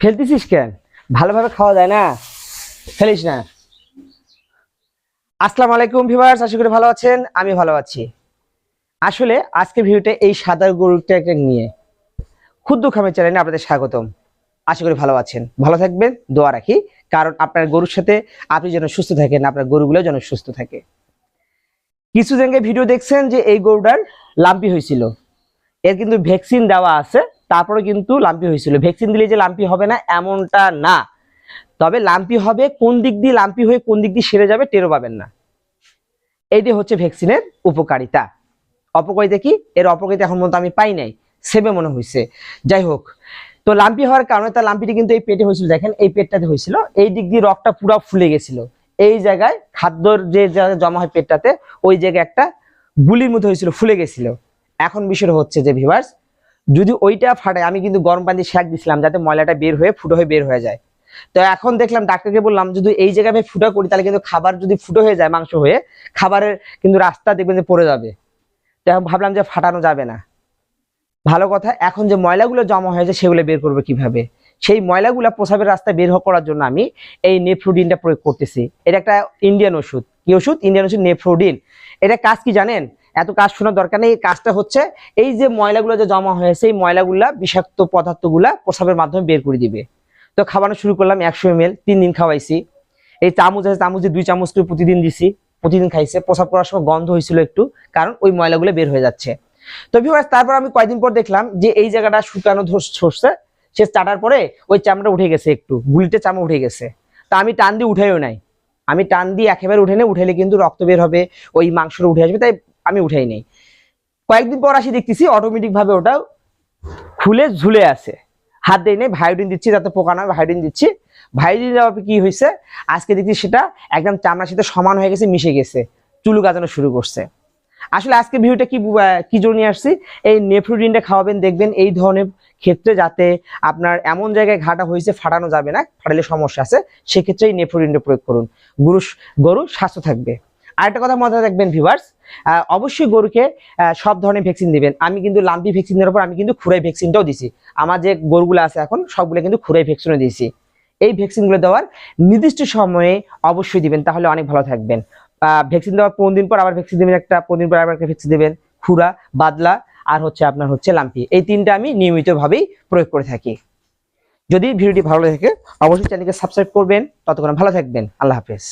ফেলতেছিস কেন? ভালোভাবে খাওয়া যায় না? ফেলিস না। আসসালামু আলাইকুম ভিউয়ার্স, আশা করি ভালো আছেন, আমি ভালো আছি। আসলে আজকের ভিডিওতে এই সাদা গরুটাকে নিয়ে ক্ষুদ্র খামের চ্যানেলে আপনাদের স্বাগতম। আশা করি ভালো আছেন। ভালো থাকবেন, দোয়া রাখি। কারণ আপনার গরুর সাথে আপনি যেন সুস্থ থাকেন, আপনার গরুগুলো যেন সুস্থ থাকে। কিছু জায়গায় ভিডিও দেখছেন যে এই গরুটার লাম্পি হয়েছিল। এর কিন্তু ভ্যাকসিন দেওয়া আছে। তারপরে কিন্তু লাম্পি হয়েছিল। ভ্যাকসিন দিলে যে লাম্পি হবে না, এমনটা না। তবে লাম্পি হবে, কোন দিক দিয়ে লাম্পি হয়ে কোন দিক দিয়ে সেরে যাবে টেরো পাবেন না। এইটি হচ্ছে ভ্যাকসিনের উপকারিতা। অপকারিতা কি? এর অপকারিতা এখন পর্যন্ত আমি পাই নাই। সেবে মনে হয়েছে যাই হোক, তো লাম্পি হওয়ার কারণে তার লাম্পিটি কিন্তু এই পেটে হয়েছিল। দেখেন, এই পেটটাতে হয়েছিল। এই দিক দিয়ে রক্তটা পুরো ফুলে গেছিল। এই জায়গায় খাদ্যর যে জমা হয় পেটটাতে, ওই জায়গায় একটা গুলির মতো হয়েছিল, ফুলে গেছিল। এখন বিষয়টা হচ্ছে যে ভিভার্স যদি ওইটা ফাটে, আমি কিন্তু গরম পানি দিয়ে শ্যাক দিছিলাম যাতে ময়লাটা বের হয়ে, ফুটো হয়ে বের হয়ে যায়। তো এখন দেখলাম ডাক্তারকে বললাম, যদি এই জায়গায় আমি ফুটো করি, তাহলে কিন্তু খাবার যদি ফুটো হয়ে যায়, মাংস হয়ে, খাবারের কিন্তু রাস্তা দেখবেন যে পড়ে যাবে। তো এখন ভাবলাম যে ফাটানো যাবে না। ভালো কথা, এখন যে ময়লাগুলো জমা হয়েছে, সেগুলো বের করবে কীভাবে? সেই ময়লাগুলো প্রসাবের রাস্তায় বের করার জন্য আমি এই নেফ্রোডিনটা প্রয়োগ করতেছি। এটা একটা ইন্ডিয়ান ওষুধ। কি ওষুধ? ইন্ডিয়ান ওষুধ নেফ্রোডিন। এটা কাজ কি জানেন? এত কাজ শোনার দরকার নেই কাজটা হচ্ছে এই যে ময়লাগুলো যে জমা হয়েছে, এই ময়লাগুলা বিষাক্ত পদার্থগুলা প্রসাবের মাধ্যমে বের করে দিবে। তো খাওয়ানো শুরু করলাম একশো এম তিন দিন খাওয়াইছি। এই চামচ আছে, চামচ দুই চামচ করে প্রতিদিন দিছি, প্রতিদিন খাইছে। প্রসাব করার সময় গন্ধ হয়েছিল একটু, কারণ ওই ময়লাগুলো বের হয়ে যাচ্ছে। তো ভিউয়ার্স তারপর আমি কয়েকদিন পর দেখলাম যে এই জায়গাটা শুকানো ধরছে সে চাটার পরে ওই চামড়া উঠে গেছে একটু, গুলিতে চামড়া উঠে গেছে। তা আমি টান দিয়ে উঠাইও নাই। আমি টান দিয়ে একেবারে উঠে নেই উঠেলে কিন্তু রক্ত বের হবে, ওই মাংসটা উঠে আসবে। তাই আমি উঠাই নেই। কয়েকদিন পর আসি দেখতেছি অটোমেটিক ভাবে ওটা খুলে ঝুলে আছে। হাত দিয়ে নেই ভায়োডিন দিচ্ছি যাতে পোকা না হয়, ভায়োডিন দিচ্ছি। ভায়োডিন দেওয়া কি হয়েছে আজকে দেখছি সেটা একদম চামড়ার সাথে সমান হয়ে গেছে মিশে গেছে চুলু গাজানো শুরু করছে। আসলে আজকে ভিডিওটা কি কি জন্য নিয়ে আসছি এই নেফ্রোডিনটা খাওয়াবেন দেখবেন এই ধরনের ক্ষেত্রে যাতে আপনার এমন জায়গায় ঘাটা হয়েছে ফাটানো যাবে না ফাটালে সমস্যা আছে সেক্ষেত্রে এই নেফ্রোডিনটা প্রয়োগ করুন। গরু গরু স্বাস্থ্য থাকবে। আরেকটা কথা মাথায় রাখবেন ভিভার্স অবশ্যই গরুকে সব ধরনের ভ্যাকসিন দিবেন। আমি কিন্তু লাম্পি ভ্যাকসিন দেওয়ার পর আমি কিন্তু খুরাই ভ্যাকসিনটাও দিছি। আমার যে গরুগুলো আছে এখন, সবগুলো কিন্তু খুরাই ভ্যাকসিনও দিয়েছি। এই ভ্যাকসিনগুলো দেওয়ার নির্দিষ্ট সময়ে অবশ্যই দিবেন, তাহলে অনেক ভালো থাকবেন। ভ্যাকসিন দেওয়ার পনেরো দিন পর আবার ভ্যাকসিন দেবেন একটা পনেরো দিন পর আবার একটা ভ্যাকসিন দেবেন। খুরা বাদলা, আর হচ্ছে আপনার হচ্ছে লাম্পি। এই তিনটা আমি নিয়মিতভাবেই প্রয়োগ করে থাকি। যদি ভিডিওটি ভালো লাগে অবশ্যই চ্যানেলকে সাবস্ক্রাইব করবেন। ততক্ষণ ভালো থাকবেন। আল্লাহ হাফেজ।